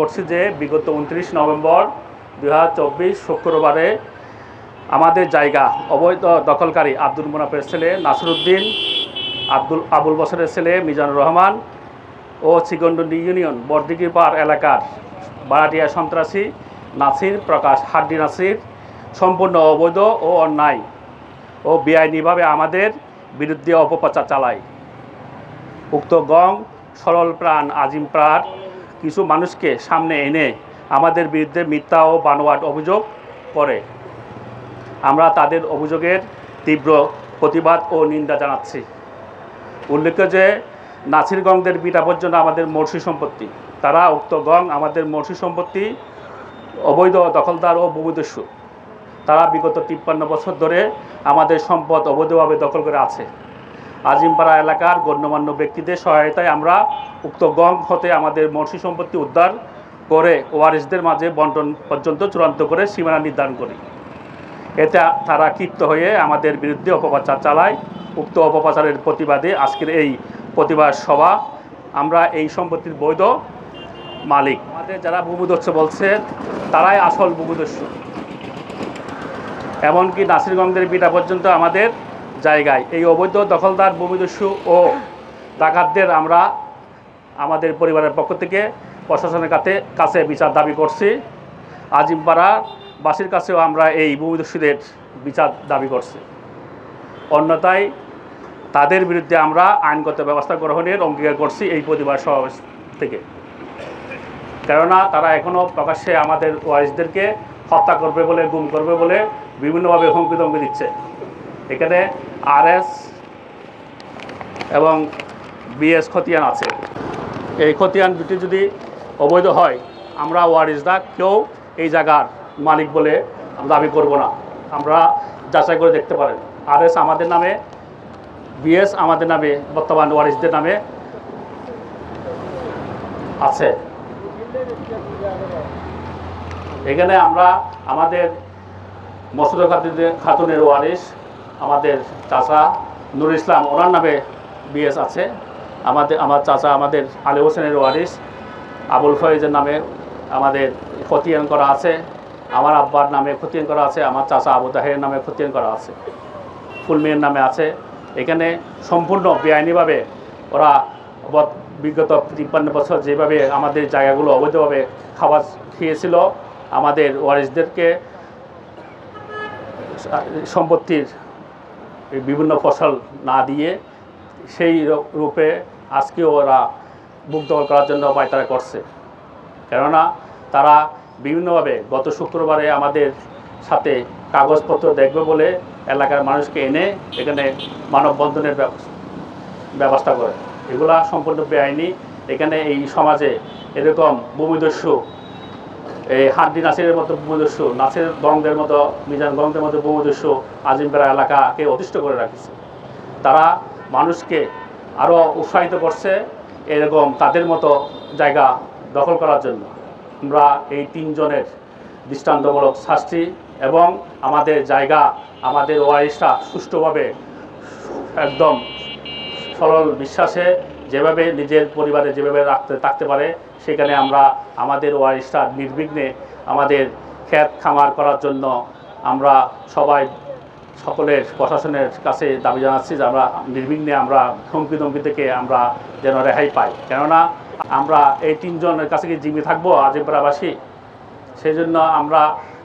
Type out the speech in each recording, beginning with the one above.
করছি যে বিগত উনত্রিশ নভেম্বর দু হাজার চব্বিশ শুক্রবারে আমাদের জায়গা অবৈধ দখলকারী আব্দুল মুনাফের ছেলে নাসরুদ্দিন, আব্দুল, আবুল বসরের ছেলে মিজানুর রহমান ও চিকন্ডন্ডি ইউনিয়ন বর্দিকিপার এলাকার বারাটিয়া সন্ত্রাসী নাসির প্রকাশ হাড্ডি নাসির সম্পূর্ণ অবৈধ ও অন্যায় ও বেআইনিভাবে আমাদের বিরুদ্ধে অপপ্রচার চালায়। উক্ত গং সরল প্রাণ আজিম প্রাণ কিছু মানুষকে সামনে এনে আমাদের বিরুদ্ধে মিথ্যা ও বানোয়াট অভিযোগ করে। আমরা তাদের অভিযোগের তীব্র প্রতিবাদ ও নিন্দা জানাচ্ছি। উল্লেখ্য যে নাসির গংদের বিটা পর্যন্ত আমাদের মর্সি সম্পত্তি, তারা উক্ত গং আমাদের মর্সি সম্পত্তি, অবৈধ, দখলদার ও ভূমিদস্যু। তারা বিগত তিপ্পান্ন বছর ধরে আমাদের সম্পদ অবৈধভাবে দখল করে আছে। আজিমপাড়া এলাকার গণ্যমান্য ব্যক্তিদের সহায়তায় আমরা উক্ত গং হতে আমাদের মর্সি সম্পত্তি উদ্ধার করে ওয়ারিসদের মাঝে বন্টন পর্যন্ত চূড়ান্ত করে সীমানা নির্ধারণ করি। এতে তারা ক্ষিপ্ত হয়ে আমাদের বিরুদ্ধে অপপ্রচার চালায়। উক্ত অপপ্রচারের প্রতিবাদে আজকের এই প্রতিবাদ সভা আমরা এই সম্পত্তির বৈধ মালিক। আমাদের যারা ভূমিদস্যু বলছে, তারাই আসল ভূমিদস্যু। এমনকি নাসিরগঞ্জের বিটা পর্যন্ত আমাদের জায়গায়। এই অবৈধ দখলদার ভূমিদস্যু ও ডাকাতদের আমরা আমাদের পরিবারের পক্ষ থেকে প্রশাসনের কাছে কাছে বিচার দাবি করছি। আজিমপাড়া বাসীর কাছেও আমরা এই ভূমিদস্যুদের বিচার দাবি করছি। অন্যথায় তাদের বিরুদ্ধে আমরা আইনগত ব্যবস্থা গ্রহণের অঙ্গীকার করছি এই প্রতিবাদ সমাবেশ থেকে। কেননা তারা এখনও প্রকাশ্যে আমাদের ওয়ারিসদেরকে হত্যা করবে বলে, গুম করবে বলে বিভিন্নভাবে হুমকি ধমকি দিচ্ছে। এখানে আরএস এবং বিএস খতিয়ান আছে। এই খতিয়ান দুটি যদি অবৈধ হয়, আমরা ওয়ারিসদা কেউ এই জায়গার মালিক বলে দাবি করব না। আমরা যাচাই করে দেখতে পারেন। আরএস আমাদের নামে, বিএস আমাদের নামে, বর্তমান ওয়ারিসদের নামে আছে। এখানে আমরা আমাদের মসুদ খাতুনের খাতুনের আমাদের চাচা নুর ইসলাম, ওনার নামে বিএস আছে। আমাদের, আমার চাচা আমাদের আলী হোসেনের ওয়ারিস। আবুল ফয়েজের নামে আমাদের খতিয়ান করা আছে। আমার আব্বার নামে খতিয়ান করা আছে। আমার চাচা আবু তাহের নামে খতিয়ান করা আছে। ফুলমিয়ার নামে আছে। এখানে সম্পূর্ণ বেআইনিভাবে ওরা বিগত তিপ্পান্ন বছর যেভাবে আমাদের জায়গাগুলো অবৈধভাবে খাবার খেয়েছিল, আমাদের ওয়ারিসদেরকে সম্পত্তির বিভিন্ন ফসল না দিয়ে সেই রূপে আজকেও ওরা বুক দখল করার জন্য পায়তারা করছে। কেননা তারা বিভিন্নভাবে গত শুক্রবারে আমাদের সাথে কাগজপত্র দেখবে বলে এলাকার মানুষকে এনে এখানে মানববন্ধনের ব্যবস্থা ব্যবস্থা করে। এগুলা সম্পূর্ণ বেআইনি। এখানে এই সমাজে এরকম ভূমিদস্যু এই হাড্ডি নাসিরের মতো ভূমিদস্যু নাসির গঙ্গের মতো, মিজান গঙ্গের মতো ভূমিদস্যু আজিমপাড়া এলাকাকে অতিষ্ঠ করে রাখিছে। তারা মানুষকে আরও উৎসাহিত করছে এরকম তাদের মতো জায়গা দখল করার জন্য। আমরা এই তিনজনের দৃষ্টান্তমূলক শাস্তি এবং আমাদের জায়গা, আমাদের ওয়ারিসটা সুষ্ঠুভাবে একদম সরল বিশ্বাসে যেভাবে নিজের পরিবারে যেভাবে রাখতে থাকতে পারে, সেখানে আমরা আমাদের ওয়ারিসটা নির্বিঘ্নে আমাদের ক্ষেত খামার করার জন্য আমরা সবাই সকলের প্রশাসনের কাছে দাবি জানাচ্ছি যে আমরা নির্বিঘ্নে আমরা হুমকি ধমকি থেকে আমরা যেন রেহাই পাই। কেননা আমরা এই তিনজনের কাছে কি জিম্মি থাকব আজিমপাড়াবাসী সেই জন্য আমরা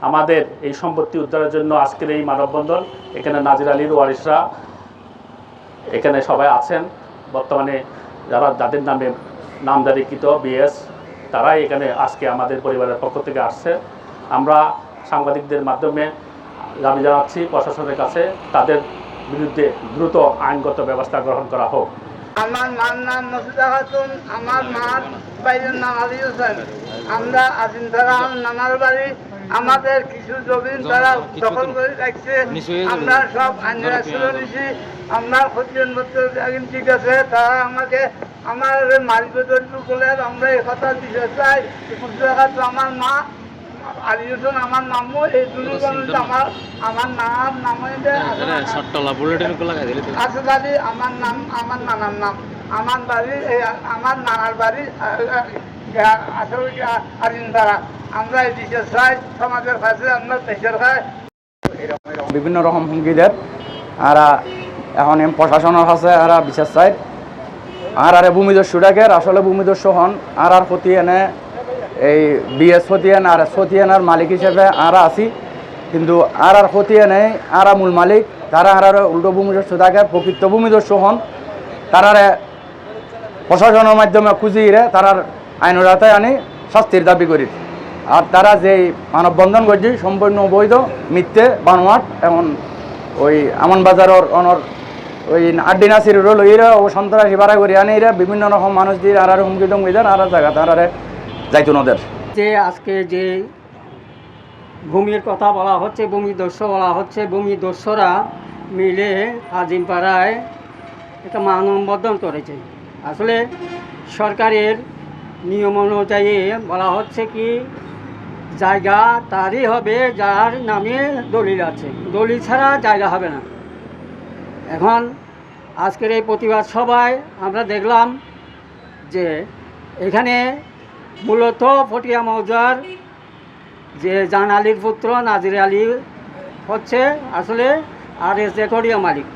আমাদের এই সম্পত্তি উদ্ধারের জন্য আজকের এই মানববন্ধন, এখানে নাজির আলীর ওয়ারিসরা এখানে সবাই আছেন। বর্তমানে যারা যাদের নামে নামদারিকৃত বিএস তারাই এখানে আজকে আমাদের পরিবারের পক্ষ থেকে আসছে। আমরা সাংবাদিকদের মাধ্যমে দাবি জানাচ্ছি প্রশাসনের কাছে তাদের বিরুদ্ধে দ্রুত আইনগত ব্যবস্থা গ্রহণ করা হোক। আমার মার নাম মসুদা খাতুন আমার মার বাইরের নাম আলী হোসেন। আমরা আজিম তারা নানার বাড়ি আমাদের কিছু জমিন তারা দখল করে রাখছে। আমরা সব আইনের ছিল নিছি আমরা পত্র একদিন ঠিক আছে তারা আমাকে আমার মালিক বলে আমরা এই কথা দিতে চাই। খাতুন আমার মা আলী হোসেন আমার নামও এই দুজন আমার আমার নাম নাম তো। আসল আলী আমার নাম আমার নানার নাম। আমার বাড়ি এই আমার নানার বাড়ি আসলে কি আদিন তারা আমরা এই দেশের চাই সমাজের কাছে আমরা দেশের খাই বিভিন্ন রকম হুমকি দেয়। আর এখন এম প্রশাসনের কাছে আর বিশেষ চাই। আর আরে ভূমিদস্যু ডাকের আসলে ভূমিদস্যু হন। আর আর প্রতি এনে এই বিএস ফতিয়ান, আর এস ফতিয়ান আর মালিক হিসেবে আর আছি। কিন্তু আর আর ফতিয়া নেই আর মূল মালিক, তারা আর উল্টো ভূমিদস্যু থাকে প্রকৃত ভূমিদস্যু হন। তারারে প্রশাসনের মাধ্যমে খুঁজিয়ে তারার আইনের আওতায় আনি, শাস্তির দাবি করি। আর তারা যে মানববন্ধন করছে, সম্পূর্ণ অবৈধ, মিথ্যে, বানোয়াট, এমন ওই আমন বাজারের অনর ওই আড্ডি নাসির লইরা ও সন্ত্রাসী ভাড়া করে আনি এরা, বিভিন্ন রকম মানুষ দিয়ে আর আর হুমকি টুমকি দেন, আর আর জায়গা তারারে যাইতো নদের যে আজকে যে ভূমির কথা বলা হচ্ছে, ভূমি দস্য বলা হচ্ছে, ভূমি দস্যরা মিলে আজিমপাড়ায় একটা মানববন্ধন করেছে। আসলে সরকারের নিয়ম অনুযায়ী বলা হচ্ছে কি, জায়গা তারই হবে যার নামে দলিল আছে। দলিল ছাড়া জায়গা হবে না। এখন আজকের এই প্রতিবাদ সভায় আমরা দেখলাম যে এখানে মূলত ফটিয়া মৌজার যে জান আলীর পুত্র নাজির আলী হচ্ছে আসলে আর এস রেকর্ডিয়া মালিক।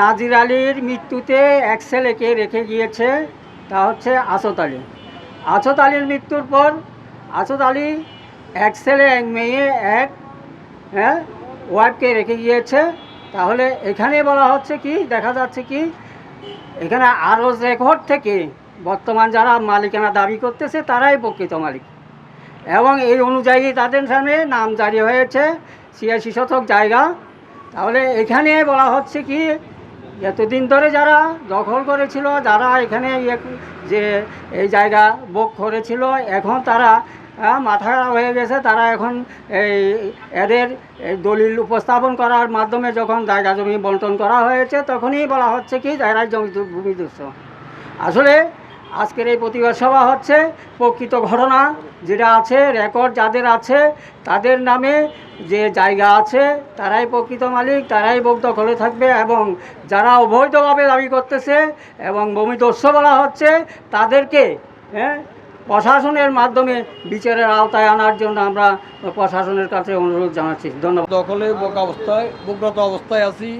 নাজির আলীর মৃত্যুতে এক ছেলেকে রেখে গিয়েছে, তা হচ্ছে আসত আলী। আসত আলীর মৃত্যুর পর আসত আলী এক ছেলে, এক মেয়ে, এক হ্যাঁ ওয়াইফকে রেখে গিয়েছে। তাহলে এখানে বলা হচ্ছে কি, দেখা যাচ্ছে কি, এখানে আরও রেকর্ড থেকে বর্তমান যারা মালিকানা দাবি করতেছে, তারাই প্রকৃত মালিক। এবং এই অনুযায়ী তাদের সামনে নাম জারি হয়েছে, ছিয়াশি শতক জায়গা। তাহলে এখানে বলা হচ্ছে কি, এতদিন ধরে যারা দখল করেছিল, যারা এখানে ইয়ে- যে এই জায়গা বুক করেছিল, এখন তারা আহ, মাথা খারাপ হয়ে গেছে তারা এখন এই এদের দলিল উপস্থাপন করার মাধ্যমে যখন জায়গা জমি বন্টন করা হয়েছে তখনই বলা হচ্ছে কি জায়গায় জমি ভূমি আসলে আজকের এই প্রতিবাদ সভা হচ্ছে প্রকৃত ঘটনা যেটা আছে রেকর্ড যাদের আছে তাদের নামে যে জায়গা আছে তারাই প্রকৃত মালিক তারাই ভোগ দখলে থাকবে এবং যারা অবৈধভাবে দাবি করতেছে এবং ভূমিদস্যু বলা হচ্ছে তাদেরকে হ্যাঁ প্রশাসনের মাধ্যমে বিচারের আওতায় আনার জন্য আমরা প্রশাসনের কাছে অনুরোধ জানাচ্ছি। ধন্যবাদ। দখলে বোকা অবস্থায় বোগ্রত অবস্থায় আছি।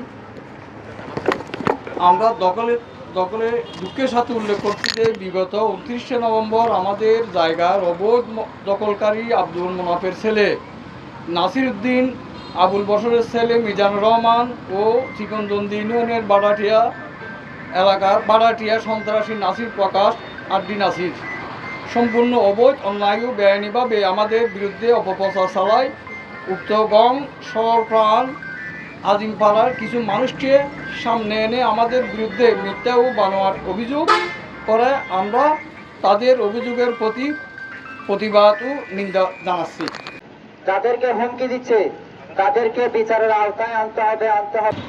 আমরা দখলে দখলে দুঃখের সাথে উল্লেখ করছি যে বিগত উনত্রিশে নভেম্বর আমাদের জায়গার অবৈধ দখলকারী আব্দুল মুনাফের ছেলে নাসির উদ্দিন আবুল বসরের ছেলে মিজানুর রহমান ও চিকনদন্দি ইউনিয়নের বাডাটিয়া এলাকার, বাডাটিয়া সন্ত্রাসী নাসির প্রকাশ, আড্ডি নাসির। সম্পূর্ণ অবৈধ অন্যায় ও বেআইনিভাবে আমাদের বিরুদ্ধে অপপ্রচার চালায়। উক্ত গং সরপ্রাণ আজিমপাড়ার কিছু মানুষকে সামনে এনে আমাদের বিরুদ্ধে মিথ্যা ও বানোয়ার অভিযোগ করে। আমরা তাদের অভিযোগের প্রতি প্রতিবাদ ও নিন্দা জানাচ্ছি। তাদেরকে হুমকি দিচ্ছে। তাদেরকে বিচারের আওতায় আনতে হবে আনতে হবে।